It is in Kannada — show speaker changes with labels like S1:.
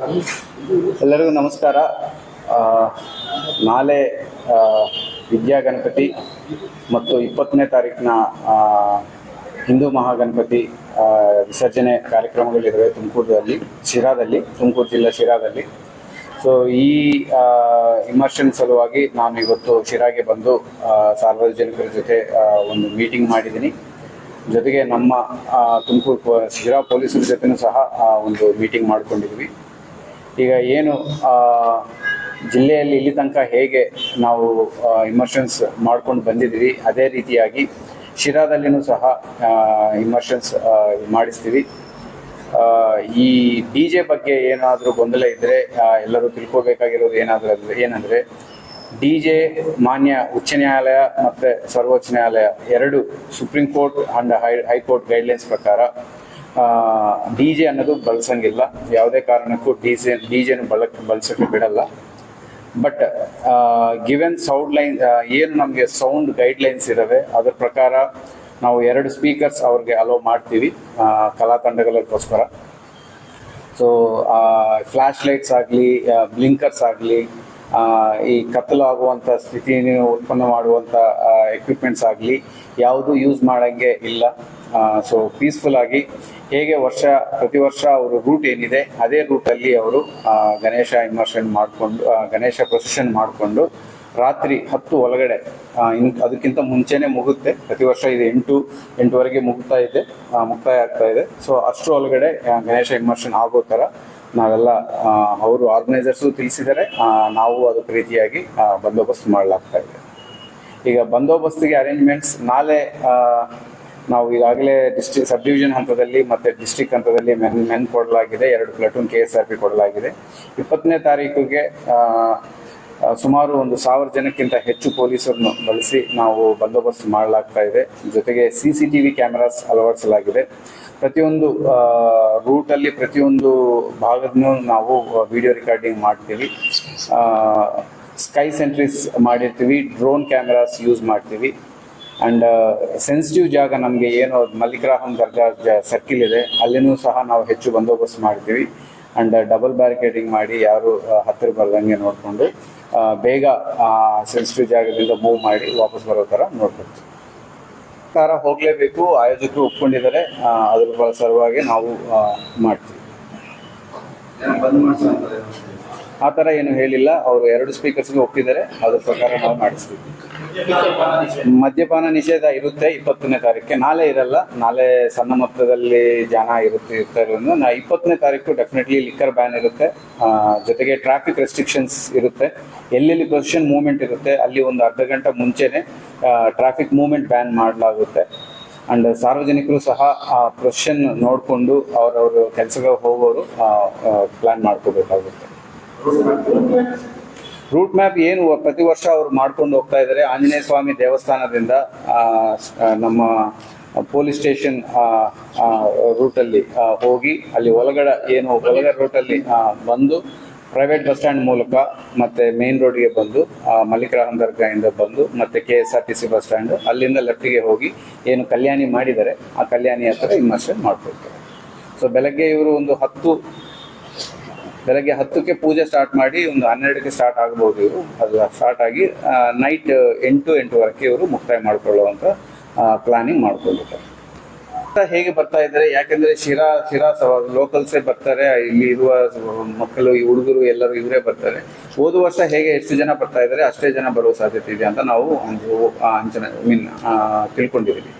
S1: ಎಲ್ಲರಿಗೂ ನಮಸ್ಕಾರ. ನಾಳೆ ವಿದ್ಯಾಗಣಪತಿ ವಿದ್ಯಾ ಗಣಪತಿ ಮತ್ತು ಇಪ್ಪತ್ತನೇ ತಾರೀಕಿನ ಹಿಂದೂ ಮಹಾಗಣಪತಿ ವಿಸರ್ಜನೆ ಕಾರ್ಯಕ್ರಮಗಳಿದ್ದಾವೆ ತುಮಕೂರಲ್ಲಿ ಶಿರಾದಲ್ಲಿ, ತುಮಕೂರು ಜಿಲ್ಲಾ ಶಿರಾದಲ್ಲಿ. ಸೊ ಈ ಇಮರ್ಷನ್ ಸಲುವಾಗಿ ನಾನು ಇವತ್ತು ಶಿರಾಗೆ ಬಂದು ಸಾರ್ವಜನಿಕರ ಜೊತೆ ಒಂದು ಮೀಟಿಂಗ್ ಮಾಡಿದ್ದೀನಿ. ಜೊತೆಗೆ ನಮ್ಮ ತುಮಕೂರು ಶಿರಾ ಪೊಲೀಸರ ಜೊತೆನೂ ಸಹ ಒಂದು ಮೀಟಿಂಗ್ ಮಾಡ್ಕೊಂಡಿದ್ವಿ. ಈಗ ಏನು ಜಿಲ್ಲೆಯಲ್ಲಿ ಇಲ್ಲಿ ತನಕ ಹೇಗೆ ನಾವು ಇಮರ್ಷನ್ಸ್ ಮಾಡ್ಕೊಂಡು ಬಂದಿದ್ದೀವಿ, ಅದೇ ರೀತಿಯಾಗಿ ಶಿರಾದಲ್ಲಿನೂ ಸಹ ಇಮರ್ಷನ್ಸ್ ಮಾಡಿಸ್ತೀವಿ. ಈ ಡಿ ಜೆ ಬಗ್ಗೆ ಏನಾದರೂ ಗೊಂದಲ ಇದ್ದರೆ ಎಲ್ಲರೂ ತಿಳ್ಕೋಬೇಕಾಗಿರೋದು ಏನಾದರೂ ಏನಂದರೆ, ಡಿ ಜೆ ಮಾನ್ಯ ಉಚ್ಚ ನ್ಯಾಯಾಲಯ ಮತ್ತು ಸರ್ವೋಚ್ಚ ನ್ಯಾಯಾಲಯ ಎರಡು supreme court and high, high court guidelines ಪ್ರಕಾರ ಡಿ ಜೆ ಅನ್ನೋದು ಬಳಸಂಗಿಲ್ಲ. ಯಾವುದೇ ಕಾರಣಕ್ಕೂ ಡಿ ಜೆ ಡಿ ಜೆನು ಬಳಕ್, ಬಳಸೋಕ್ಕೆ ಬಿಡಲ್ಲ. ಬಟ್ ಗಿವೆನ್ ಸೌಂಡ್ ಲೈನ್ ಏನು ನಮಗೆ ಸೌಂಡ್ ಗೈಡ್ಲೈನ್ಸ್ ಇದ್ದಾವೆ ಅದ್ರ ಪ್ರಕಾರ ನಾವು ಎರಡು ಸ್ಪೀಕರ್ಸ್ ಅವ್ರಿಗೆ ಅಲೋ ಮಾಡ್ತೀವಿ ಕಲಾ ತಂಡಗಳಿಗೋಸ್ಕರ. ಸೊ ಫ್ಲ್ಯಾಶ್ ಲೈಟ್ಸ್ ಆಗಲಿ ಬ್ಲಿಂಕರ್ಸ್ ಆಗಲಿ ಈ ಕತ್ತಲು ಆಗುವಂಥ ಸ್ಥಿತಿ ಉತ್ಪನ್ನ ಮಾಡುವಂಥ ಎಕ್ವಿಪ್ಮೆಂಟ್ಸ್ ಆಗಲಿ, ಯಾವುದು ಯೂಸ್ ಮಾಡೋಂಗೆ ಇಲ್ಲ. ಸೊ ಪೀಸ್ಫುಲ್ ಆಗಿ ಹೇಗೆ ವರ್ಷ ಪ್ರತಿ ವರ್ಷ ಅವರು ರೂಟ್ ಏನಿದೆ, ಅದೇ ರೂಟಲ್ಲಿ ಅವರು ಗಣೇಶ ಇಮರ್ಷನ್ ಮಾಡಿಕೊಂಡು ಗಣೇಶ ಪ್ರೊಸೆಷನ್ ಮಾಡಿಕೊಂಡು ರಾತ್ರಿ ಹತ್ತು ಒಳಗಡೆ ಅದಕ್ಕಿಂತ ಮುಂಚೆನೇ ಮುಗುತ್ತೆ. ಪ್ರತಿ ವರ್ಷ ಇದು ಎಂಟು, ಎಂಟುವರೆಗೆ ಮುಗ್ತಾ ಇದೆ ಮುಕ್ತಾಯ ಆಗ್ತಾ ಇದೆ. ಸೊ ಅಷ್ಟು ಒಳಗಡೆ ಗಣೇಶ ಇಮರ್ಷನ್ ಆಗೋ ಥರ ನಾವೆಲ್ಲ ಅವರು ಆರ್ಗನೈಸರ್ಸು ತಿಳಿಸಿದರೆ ನಾವು ಅದಕ್ಕೆ ರೀತಿಯಾಗಿ ಬಂದೋಬಸ್ತ್ ಮಾಡಲಾಗ್ತಾ ಇದೆ. ಈಗ ಬಂದೋಬಸ್ತಿಗೆ ಅರೇಂಜ್ಮೆಂಟ್ಸ್ ನಾಳೆ ನಾವು ಈಗಾಗಲೇ ಡಿಸ್ಟ್ರಿಕ್ ಸಬ್ ಡಿವಿಷನ್ ಹಂತದಲ್ಲಿ ಮತ್ತೆ ಡಿಸ್ಟ್ರಿಕ್ಟ್ ಹಂತದಲ್ಲಿ ಮೆನ್ ಮೆನ್ ಕೊಡಲಾಗಿದೆ, ಎರಡು platoon K S R P ಕೊಡಲಾಗಿದೆ. ಇಪ್ಪತ್ತನೇ ತಾರೀಕಿಗೆ ಸುಮಾರು ಒಂದು ಸಾವಿರ ಜನಕ್ಕಿಂತ ಹೆಚ್ಚು ಪೊಲೀಸರನ್ನು ಬಳಸಿ ನಾವು ಬಂದೋಬಸ್ತ್ ಮಾಡಲಾಗ್ತಾ ಇದೆ. ಜೊತೆಗೆ C C T V cameras ಅಳವಡಿಸಲಾಗಿದೆ. ಪ್ರತಿಯೊಂದು ರೂಟಲ್ಲಿ ಪ್ರತಿಯೊಂದು ಭಾಗದನ್ನೂ ನಾವು ವಿಡಿಯೋ ರೆಕಾರ್ಡಿಂಗ್ ಮಾಡ್ತೀವಿ. ಸ್ಕೈ ಸೆಂಟ್ರೀಸ್ ಮಾಡಿರ್ತೀವಿ ಡ್ರೋನ್ ಕ್ಯಾಮ್ರಾಸ್ ಯೂಸ್ ಮಾಡ್ತೀವಿ. ಆ್ಯಂಡ್ ಸೆನ್ಸಿಟಿವ್ ಜಾಗ ನಮಗೆ ಏನು ಮಲ್ಲಿಕ್ರಾಹಂ ದರ್ಗಾ ಸರ್ಕಿಲ್ ಇದೆ. ಅಲ್ಲಿನೂ ಸಹ ನಾವು ಹೆಚ್ಚು ಬಂದೋಬಸ್ತ್ ಮಾಡ್ತೀವಿ ಆ್ಯಂಡ್ ಡಬಲ್ ಬ್ಯಾರಿಕೇಡಿಂಗ್ ಮಾಡಿ ಯಾರು ಹತ್ತಿರ ಬರ್ದಂಗೆ ನೋಡಿಕೊಂಡು ಬೇಗ ಸೆನ್ಸಿಟಿವ್ ಜಾಗದಿಂದ ಮೂವ್ ಮಾಡಿ ವಾಪಸ್ ಬರೋ ಥರ ನೋಡ್ಕೊಳ್ತೀವಿ ಸರ್ಕಾರ ಹೋಗಲೇಬೇಕು. ಆಯೋಜಕರು ಒಪ್ಕೊಂಡಿದ್ದಾರೆ. ಅದ್ರ ಸಲುವಾಗಿ ನಾವು ಮಾಡ್ತೀವಿ. ಆ ಥರ ಏನು ಹೇಳಿಲ್ಲ. ಅವರು ಎರಡು ಸ್ಪೀಕರ್ಸ್ಗೆ ಒಪ್ಪಿದ್ದಾರೆ. ಅದ್ರ ಪ್ರಕಾರ ನಾವು ಮಾಡಿಸ್ತೀವಿ. ಮದ್ಯಪಾನ ನಿಷೇಧ ಇರುತ್ತೆ ಇಪ್ಪತ್ತನೇ ತಾರೀಕಿಗೆ ನಾಳೆ ಇರಲ್ಲ, ನಾಳೆ ಸಣ್ಣ ಮೊತ್ತದಲ್ಲಿ ಜನ ಇರುತ್ತೆ, ಇರ್ತಾರೆ ಇರೋದು ನಾ ಇಪ್ಪತ್ತನೇ ತಾರೀಕು ಡೆಫಿನೆಟ್ಲಿ ಲಿಕ್ಕರ್ ಬ್ಯಾನ್ ಇರುತ್ತೆ. ಜೊತೆಗೆ ಟ್ರಾಫಿಕ್ ರೆಸ್ಟ್ರಿಕ್ಷನ್ಸ್ ಇರುತ್ತೆ. ಎಲ್ಲೆಲ್ಲಿ ಪೊಸಿಷನ್ ಮೂವ್ಮೆಂಟ್ ಇರುತ್ತೆ, ಅಲ್ಲಿ ಒಂದು ಅರ್ಧ ಗಂಟೆ ಮುಂಚೆನೆ ಟ್ರಾಫಿಕ್ ಮೂವ್ಮೆಂಟ್ ಬ್ಯಾನ್ ಮಾಡಲಾಗುತ್ತೆ. ಅಂಡ್ ಸಾರ್ವಜನಿಕರು ಸಹ ಆ ಪ್ರೊಸೆಷನ್ ನೋಡಿಕೊಂಡು ಅವರವರು ಕೆಲಸಕ್ಕೆ ಹೋಗೋರು ಪ್ಲಾನ್ ಮಾಡ್ಕೋಬೇಕಾಗುತ್ತೆ. ರೂಟ್ ಮ್ಯಾಪ್ ಏನು ಪ್ರತಿ ವರ್ಷ ಅವರು ಮಾಡ್ಕೊಂಡು ಹೋಗ್ತಾ ಇದ್ದಾರೆ ಆಂಜನೇಯ ಸ್ವಾಮಿ ದೇವಸ್ಥಾನದಿಂದ ನಮ್ಮ ಪೊಲೀಸ್ ಸ್ಟೇಷನ್ ರೂಟಲ್ಲಿ ಹೋಗಿ, ಅಲ್ಲಿ ಒಳಗಡೆ ಏನು ಒಳಗಡೆ ರೂಟಲ್ಲಿ ಬಂದು ಪ್ರೈವೇಟ್ ಬಸ್ ಸ್ಟ್ಯಾಂಡ್ ಮೂಲಕ ಮತ್ತೆ ಮೇನ್ ರೋಡ್ಗೆ ಬಂದು ಮಲ್ಲಿಕರಾಮ್ ದರ್ಗಾಯಿಂದ ಬಂದು, ಮತ್ತೆ K S R T C bus stand ಅಲ್ಲಿಂದ ಲೆಫ್ಟಿಗೆ ಹೋಗಿ, ಏನು ಕಲ್ಯಾಣಿ ಮಾಡಿದ್ದಾರೆ, ಆ ಕಲ್ಯಾಣಿ ಹತ್ರ ಇಮರ್ಷನ್ ಮಾಡ್ಕೊಳ್ತಾರೆ. ಸೊ ಬೆಳಗ್ಗೆ ಇವರು ಒಂದು ಹತ್ತು ಬೆಳಗ್ಗೆ ಹತ್ತಕ್ಕೆ ಪೂಜೆ ಸ್ಟಾರ್ಟ್ ಮಾಡಿ ಒಂದು ಹನ್ನೆರಡಕ್ಕೆ ಸ್ಟಾರ್ಟ್ ಆಗ್ಬೋದು ಇವರು. ಅದು ಸ್ಟಾರ್ಟ್ ಆಗಿ ನೈಟ್ ಎಂಟು ಎಂಟುವರೆಗೆ ಇವರು ಮುಕ್ತಾಯ ಮಾಡಿಕೊಳ್ಳುವಂಥ ಪ್ಲಾನಿಂಗ್ ಮಾಡ್ಕೊಂಡಿದ್ದಾರೆ. ಹೇಗೆ ಬರ್ತಾ ಇದ್ದಾರೆ? ಯಾಕೆಂದ್ರೆ ಶಿರಾ ಶಿರಾ ಲೋಕಲ್ಸೇ ಬರ್ತಾರೆ. ಇಲ್ಲಿ ಇರುವ ಮಕ್ಕಳು, ಈ ಹುಡುಗರು ಎಲ್ಲರೂ ಇವರೇ ಬರ್ತಾರೆ. ಹೋದ ವರ್ಷ ಹೇಗೆ ಎಷ್ಟು ಜನ ಬರ್ತಾ ಇದ್ದಾರೆ? ಅಷ್ಟೇ ಜನ ಬರುವ ಸಾಧ್ಯತೆ ಇದೆ ಅಂತ ನಾವು ಅಂಚ ಅಂಚನೆ ಮೀನ್ ತಿಳ್ಕೊಂಡಿದ್ದೀವಿ.